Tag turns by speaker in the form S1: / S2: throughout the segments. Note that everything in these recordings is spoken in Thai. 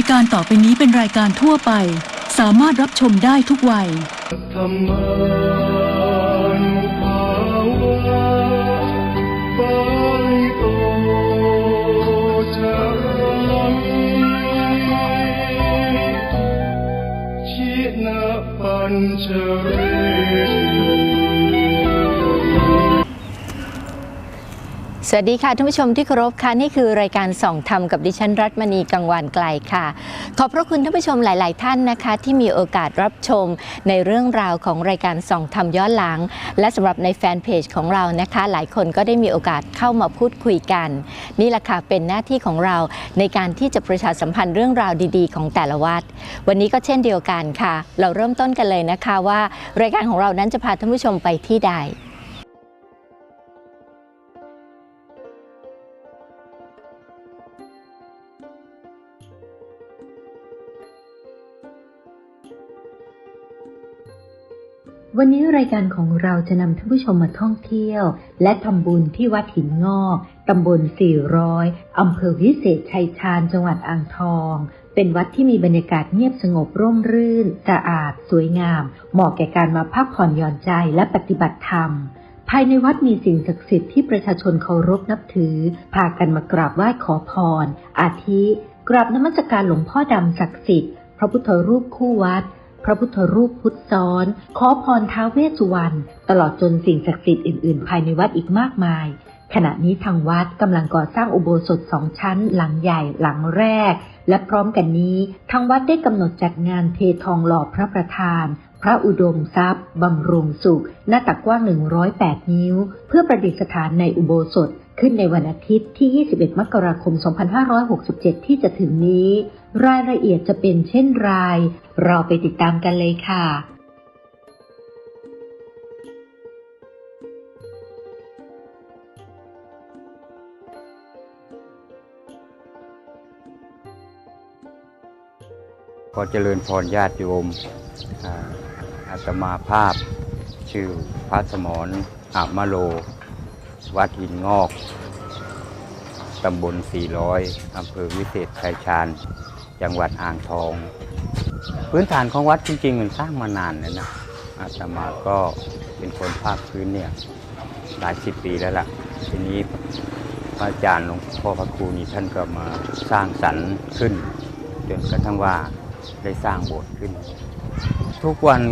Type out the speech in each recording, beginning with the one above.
S1: ายการต่อไปนี้เป็นรายการทั่วไป สามารถรับชมได้ทุกวัย
S2: ธรรมานุภาวะปาลิโตจรังชินะปัญจเว
S3: สวัสดีค่ะท่านผู้ชมที่เคารพค่ะนี่คือรายการส่องธรรมกับดิฉันรัตมณีกังวานไกลค่ะ ขอบพระคุณท่านผู้ชมหลาย ๆ ท่านนะคะ ที่มีโอกาสรับชมในเรื่องราวของรายการส่องธรรมย้อนหลัง และสำหรับในแฟนเพจของเรานะคะ หลายคนก็ได้มีโอกาสเข้ามาพูดคุยกัน นี่แหละค่ะเป็นหน้าที่ของเราในการที่จะประชาสัมพันธ์เรื่องราวดี ๆ ของแต่ละวัด วันนี้ก็เช่นเดียวกันค่ะ เราเริ่มต้นกันเลยนะคะว่า รายการของเรานั้นจะพาท่านผู้ชมไปที่ใด
S4: วันนี้รายการของเราจะนำท่านผู้ชมมาท่องเที่ยว และทำบุญที่วัดหินงอกตำบล 400 อำเภอวิเศษชัยชาญ จังหวัดอ่างทอง เป็นวัดที่มีบรรยากาศเงียบสงบร่มรื่น สะอาด สวยงาม เหมาะแก่การมาพักผ่อนหย่อนใจและปฏิบัติธรรม ภายในวัดมีสิ่งศักดิ์สิทธิ์ที่ประชาชนเคารพนับถือ พากันมากราบไหว้ขอพร อาทิ กราบนมัสการหลวงพ่อดำศักดิ์สิทธิ์ พระพุทธรูปคู่วัด พระพุทธรูปพุทธซ้อน ขอพรท้าวเวสสุวรรณตลอดจนสิ่งศักดิ์สิทธิ์อื่นๆ ภายในวัดอีกมากมาย ขณะนี้ทางวัดกำลังก่อสร้างอุโบสถสองชั้น หลังใหญ่หลังแรก และพร้อมกันนี้ ทางวัดได้กำหนดจัดงานเททองหล่อพระประธาน พระอุดมทรัพย์บำรุงสุข หน้าตักกว้าง 108 นิ้ว เพื่อประดิษฐานในอุโบสถ ขึ้นในวันอาทิตย์ที่ 21 มกราคม 2567 ที่จะถึงนี้ รายละเอียดจะเป็นเช่นไรเราไปติดตามกันเลยค่ะ
S5: ขอเจริญพรญาติโยมอาตมาภาพ ชื่อพระสมรอามาโล วัดหินงอก ตำบล 400 อำเภอวิเศษชัยชาญ จังหวัดอ่างทอง พื้นฐานของวัดจริงๆ มันสร้างมานานแล้วนะ อาตมาก็เป็นคนภาคพื้นเนี่ยหลายสิบปีแล้วล่ะ ทีนี้พระอาจารย์หลวงพ่อพระครูนี่ท่านก็มาสร้างสรรค์ขึ้น จนกระทั่งว่าได้สร้างโบสถ์ขึ้น ทุกวัน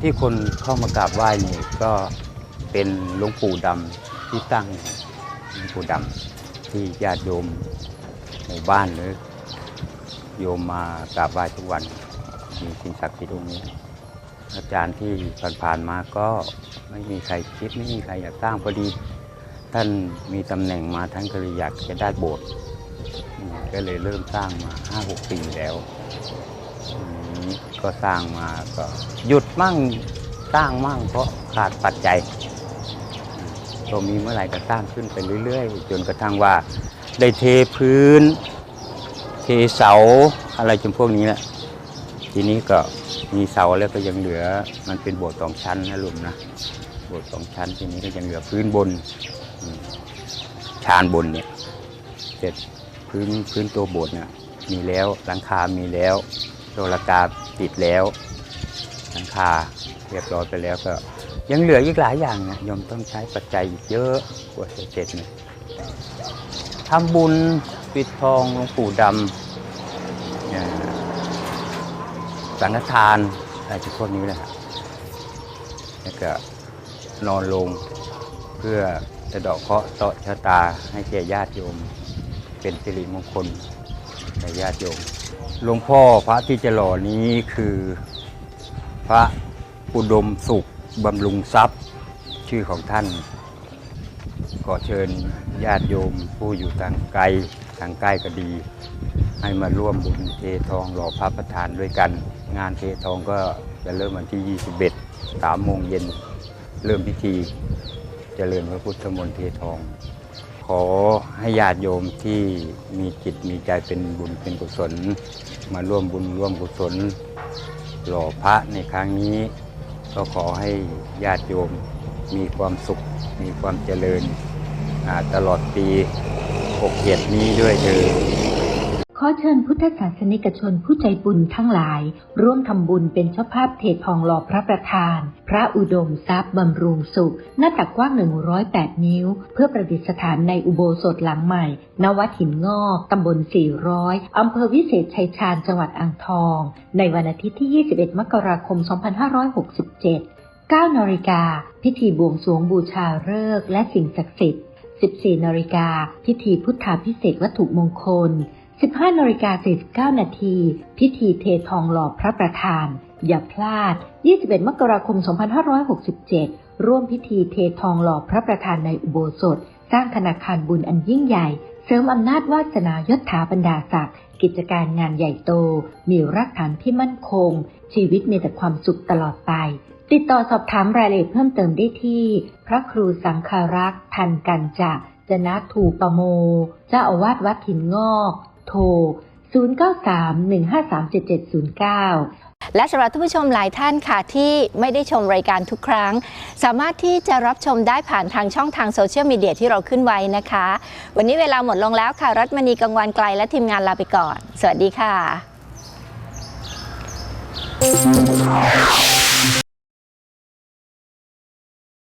S5: ที่คนเข้ามากราบไหว้นี่ก็เป็นหลวงปู่ดำ ที่ตั้งหลวงปู่ดำที่ญาติโยมหมู่บ้านหรือโยมมากราบไหว้ทุกวันมีสิ่งศักดิ์สิทธิ์องค์นี้ อาจารย์ที่ผ่านๆมาก็ไม่มีใครคิดไม่มีใครอยากสร้างพอดี ท่านมีตำแหน่งมาท่านก็เลยอยากจะได้โบสถ์ก็เลยเริ่มสร้างมาห้าหกปีแล้วก็สร้างมาก็หยุดมั่งสร้างมั่งเพราะขาดปัจจัย มก็มีเมื่อไหร่ก็สร้างขึ้นไปเรื่อยๆ จนกระทั่งว่า ได้เทพื้น เทเสาอะไรจำพวกนี้แหละทีนี้ก็มีเสาแล้วก็ยังเหลือมันเป็นโบสถ์สองชั้นนะลุงนะโบสถ์สองชั้นทีนี้ก็ยังเหลือพื้นบนชานบนเนี่ยเสร็จพื้นพื้นตัวโบสถ์เนี่ยมีแล้วหลังคา มีแล้วโซลากาติดแล้วหลังคาเรียบร้อยไปแล้วก็ ยังเหลืออีกหลายอย่างนะโยมต้องใช้ปัจจัยอีกเยอะกว่าจะเสร็จเนี่ยทำบุญปิดทองหลวงปู่ดำสังฆทานอะไรพวกนี้แหละแล้วก็นอนลงเพื่อจะดาะเคาะต่อชะตาให้แก่ญาติโยม เป็นสิริมงคลแก่ญาติโยมหลวงพ่อพระที่จะหล่อนี้คือพระอุดมสุข บำรุงทรัพย์ชื่อของท่าน ขอเชิญญาติโยมผู้อยู่ทางไกลทางใกล้ก็ดี ให้มาร่วมบุญเททองหล่อพระประธานด้วยกัน งานเททองก็จะเริ่มวันที่ 21 3โมงเย็นเริ่มพิธีเจริญพระพุทธมนต์เททอง ขอให้ญาติโยมที่มีจิตมีใจเป็นบุญเป็นกุศล มาร่วมบุญร่วมกุศล หล่อพระในครั้งนี้ ก็ขอให้ญาติโยมมีความสุข มีความเจริญตลอดปี6กเกียรตินี้ด้วยเถิด
S4: ออเชิญพุทธศาสนิกชนผู้ใจบุญทั้งหลาย ร่วมทำบุญเป็นเจ้าภาพเททองหล่อพระประธาน พระอุดมทรัพย์บำรุงสุข หน้าตักกว้าง 108 นิ้ว เพื่อประดิษฐานในอุโบสถหลังใหม่ นวัดหินงอกตำบล 400 อำเภอวิเศษชัยชาญจังหวัดอ่างทอง ในวันอาทิตย์ที่ 21 มกราคม 2567 9นาฬิกา พิธีบวงสรวงบูชาฤกษ์และสิ่งศักดิ์สิทธิ์ 14นาฬิกา พิธีพุทธาพิเศษวัตถุมงคล 15นาฬิกา49นาทีพิธีเททองหล่อพระประธาน อย่าพลาด 21 มกราคม 2567 ร่วมพิธีเททองหล่อพระประธานในอุโบสถ สร้างธนาคารบุญอันยิ่งใหญ่ เสริมอำนาจวาสนายศถาบรรดาศักดิ์กิจการงานใหญ่โต มีรากฐานที่มั่นคง ชีวิตมีแต่ความสุขตลอดไป ติดต่อสอบถามรายละเอียดเพิ่มเติมได้ที่ พระครูสังฆรักษ์ทันกันจะจนะถูปโม เจ้าอาวาสวัดหินงอก โทร 0931537709
S3: และสำหรับท่านผู้ชมหลายท่านค่ะที่ไม่ได้ชมรายการทุกครั้ง สามารถที่จะรับชมได้ผ่านทางช่องทางโซเชียลมีเดียที่เราขึ้นไว้นะคะ วันนี้เวลาหมดลงแล้วค่ะ รัตมณีกังวานไกลและทีมงานลาไปก่อน สวัสดีค่ะ